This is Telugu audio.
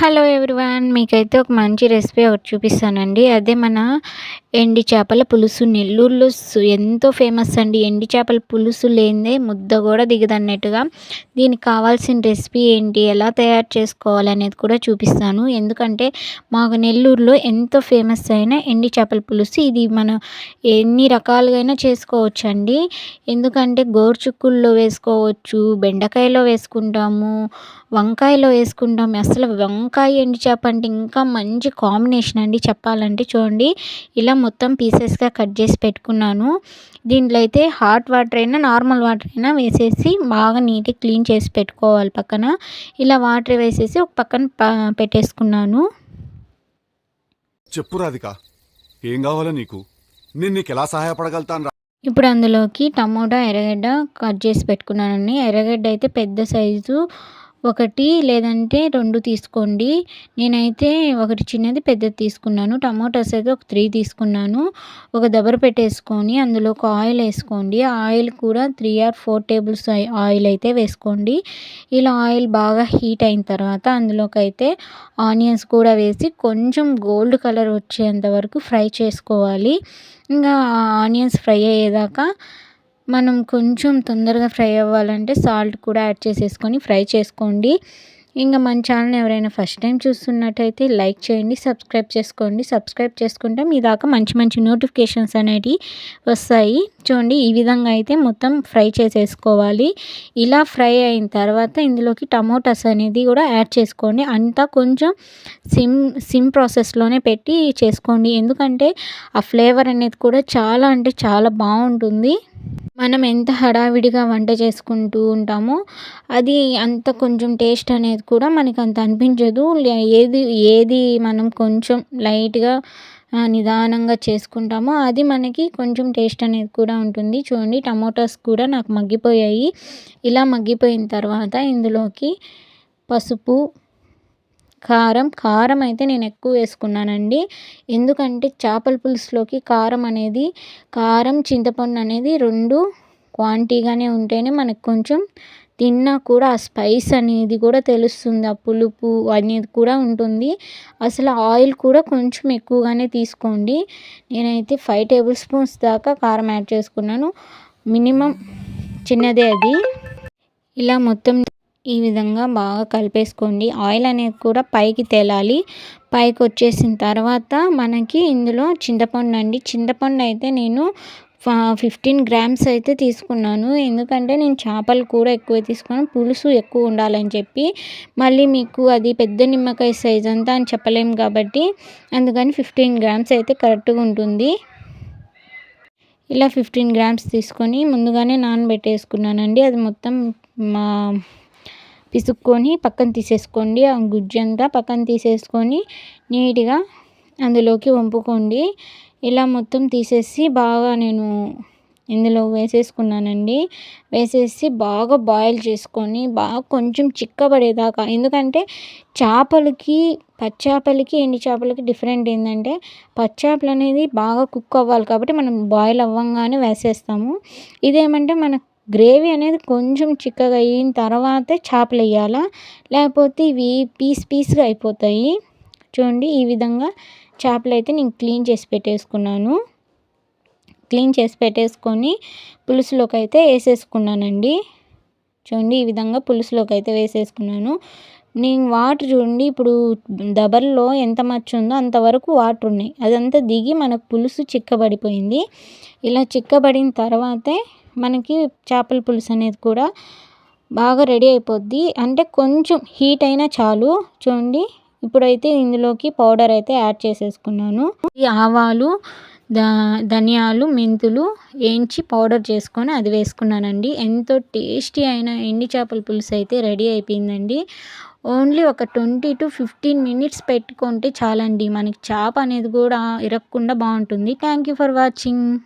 హలో ఎవ్రీవన్ మీకైతే ఒక మంచి రెసిపీ ఒకటి చూపిస్తానండి. అదే మన ఎండి చేపల పులుసు. నెల్లూరులో ఎంతో ఫేమస్ అండి. ఎండి చేపల పులుసు లేనిదే ముద్ద కూడా దిగదన్నట్టుగా దీనికి కావాల్సిన రెసిపీ ఏంటి? ఎలా తయారు చేసుకోవాలనేది కూడా చూపిస్తాను. ఎందుకంటే మాకు నెల్లూరులో ఎంతో ఫేమస్ అయిన ఎండి చేపల పులుసు. ఇది మనం ఎన్ని రకాలుగా చేసుకోవచ్చు అండి ఎందుకంటే గోరుచుక్కుల్లో వేసుకోవచ్చు బెండకాయలో వేసుకుంటాము వంకాయలో వేసుకుంటాము. అసలు వంకాయ ఎండి చేప అంటే ఇంకా మంచి కాంబినేషన్ అండి చెప్పాలంటే చూడండి. ఇలా మొత్తం పీసెస్గా కట్ చేసి పెట్టుకున్నాను. దీంట్లో అయితే హాట్ వాటర్ అయినా నార్మల్ వాటర్ అయినా వేసేసి బాగా నీట్గా క్లీన్ చేసి పెట్టుకోవాలి పక్కన. ఇలా వాటర్ వేసేసి ఒక పక్కన పెట్టేసుకున్నాను. చెప్పు రాధిక ఏం కావాలో నీకు? నేను నీకు ఎలా సహాయపడగలుగుతాను ఇప్పుడు అందులోకి టమోటా ఎర్రగడ్డ కట్ చేసి పెట్టుకున్నానండి. ఎర్రగడ్డ అయితే పెద్ద సైజు ఒకటి లేదంటే రెండు తీసుకోండి. నేనైతే ఒకటి చిన్నది పెద్దది తీసుకున్నాను. టమాటోస్ అయితే ఒక త్రీ తీసుకున్నాను. ఒక దబర పెట్టేసుకొని అందులో ఒక ఆయిల్ వేసుకోండి. ఆయిల్ కూడా three or four tables oil అయితే వేసుకోండి. ఇలా ఆయిల్ బాగా హీట్ అయిన తర్వాత అందులోకైతే ఆనియన్స్ కూడా వేసి కొంచెం గోల్డ్ కలర్ వచ్చేంత వరకు ఫ్రై చేసుకోవాలి. ఇంకా ఆనియన్స్ ఫ్రై అయ్యేదాకా మనం కొంచెం తొందరగా ఫ్రై అవ్వాలంటే సాల్ట్ కూడా యాడ్ చేసేసుకొని ఫ్రై చేసుకోండి. ఇంకా మన ఛానల్ ఎవరైనా ఫస్ట్ టైం చూస్తున్నట్టయితే లైక్ చేయండి సబ్స్క్రైబ్ చేసుకోండి. సబ్స్క్రైబ్ చేసుకుంటే మీ దాకా మంచి మంచి నోటిఫికేషన్స్ అనేటివి వస్తాయి. చూడండి ఈ విధంగా అయితే మొత్తం ఫ్రై చేసేసుకోవాలి. ఇలా ఫ్రై అయిన తర్వాత ఇందులోకి టమోటాస్ అనేది కూడా యాడ్ చేసుకోండి. అంతా కొంచెం సిమ్ సిమ్ ప్రాసెస్లోనే పెట్టి చేసుకోండి. ఎందుకంటే ఆ ఫ్లేవర్ అనేది కూడా చాలా అంటే చాలా బాగుంటుంది. మనం ఎంత హడావిడిగా వంట చేసుకుంటూ ఉంటామో అది అంత కొంచెం టేస్ట్ అనేది కూడా మనకి అంత అనిపించదు. ఏది ఏది మనం కొంచెం లైట్గా నిదానంగా చేసుకుంటామో అది మనకి కొంచెం టేస్ట్ అనేది కూడా ఉంటుంది. చూడండి టమోటాస్ కూడా నాకు మగ్గిపోయాయి. ఇలా మగ్గిపోయిన తర్వాత ఇందులోకి పసుపు కారం కారం అయితే నేను ఎక్కువ వేసుకున్నానండి. ఎందుకంటే చేపల పులుసులోకి కారం అనేది కారం చింతపండు అనేది రెండు క్వాంటిటీగానే ఉంటేనే మనకు కొంచెం తిన్నా కూడా ఆ స్పైస్ అనేది కూడా తెలుస్తుంది. ఆ పులుపు అనేది కూడా ఉంటుంది. అసలు ఆయిల్ కూడా కొంచెం ఎక్కువగానే తీసుకోండి. నేనైతే ఫైవ్ టేబుల్ స్పూన్స్ దాకా కారం యాడ్ చేసుకున్నాను. మినిమం చిన్నదే అది. ఇలా మొత్తం ఈ విధంగా బాగా కలిపేసుకోండి. ఆయిల్ అనేది కూడా పైకి తేలాలి. పైకి వచ్చేసిన తర్వాత మనకి ఇందులో చింతపండు అండి. చింతపండు అయితే నేను ఫిఫ్టీన్ గ్రామ్స్ అయితే తీసుకున్నాను. ఎందుకంటే నేను చేపలు కూడా ఎక్కువ తీసుకున్నాను. పులుసు ఎక్కువ ఉండాలని చెప్పి. మళ్ళీ మీకు అది పెద్ద నిమ్మకాయ సైజ్ అంతా అని చెప్పలేము కాబట్టి అందుకని ఫిఫ్టీన్ గ్రామ్స్ అయితే కరెక్ట్గా ఉంటుంది. ఇలా ఫిఫ్టీన్ గ్రామ్స్ తీసుకొని ముందుగానే నానబెట్టేసుకున్నానండి. అది మొత్తం మా పిసుక్కొని పక్కన తీసేసుకోండి. ఆ గుజ్జు అంతా పక్కన తీసేసుకొని నీట్గా అందులోకి వంపుకోండి. ఇలా మొత్తం తీసేసి బాగా నేను ఇందులో వేసేసుకున్నానండి. వేసేసి బాగా బాయిల్ చేసుకొని బాగా కొంచెం చిక్కబడేదాకా ఎందుకంటే చేపలకి పచ్చాపలకి ఎండి చేపలకి డిఫరెంట్ ఏంటంటే పచ్చాపలు అనేది బాగా కుక్ అవ్వాలి కాబట్టి మనం బాయిల్ అవ్వంగానే వేసేస్తాము. ఇదేమంటే మనకు గ్రేవీ అనేది కొంచెం చిక్కగా అయిన తర్వాతే చేపలు వేయాలా లేకపోతే ఇవి పీస్ పీస్గా అయిపోతాయి. చూడండి ఈ విధంగా చేపలు అయితే నేను క్లీన్ చేసి పెట్టేసుకున్నాను. క్లీన్ చేసి పెట్టేసుకొని పులుసులోకి అయితే వేసేసుకున్నానండి. చూడండి ఈ విధంగా పులుసులోకి అయితే వేసేసుకున్నాను. నేను వాటర్ చూడండి ఇప్పుడు దబర్లో ఎంత మచ్చు ఉందో అంతవరకు వాటర్ ఉన్నాయి. అదంతా దిగి మనకు పులుసు చిక్కబడిపోయింది. ఇలా చిక్కబడిన తర్వాతే మనకి చేపల పులుసు అనేది కూడా బాగా రెడీ అయిపోద్ది. అంటే కొంచెం హీట్ అయినా చాలు. చూడండి. ఇప్పుడైతే ఇందులోకి పౌడర్ అయితే యాడ్ చేసేసుకున్నాను. ఈ ఆవాలు దా ధనియాలు మెంతులు వేయించి పౌడర్ చేసుకొని అది వేసుకున్నానండి. ఎంతో టేస్టీ అయిన ఎండి చేపల పులుసు అయితే రెడీ అయిపోయిందండి. ఓన్లీ ఒక ట్వంటీ టు ఫిఫ్టీన్ మినిట్స్ పెట్టుకుంటే చాలండి. మనకి చేప అనేది కూడా ఇరగకుండా బాగుంటుంది. Thank you for watching.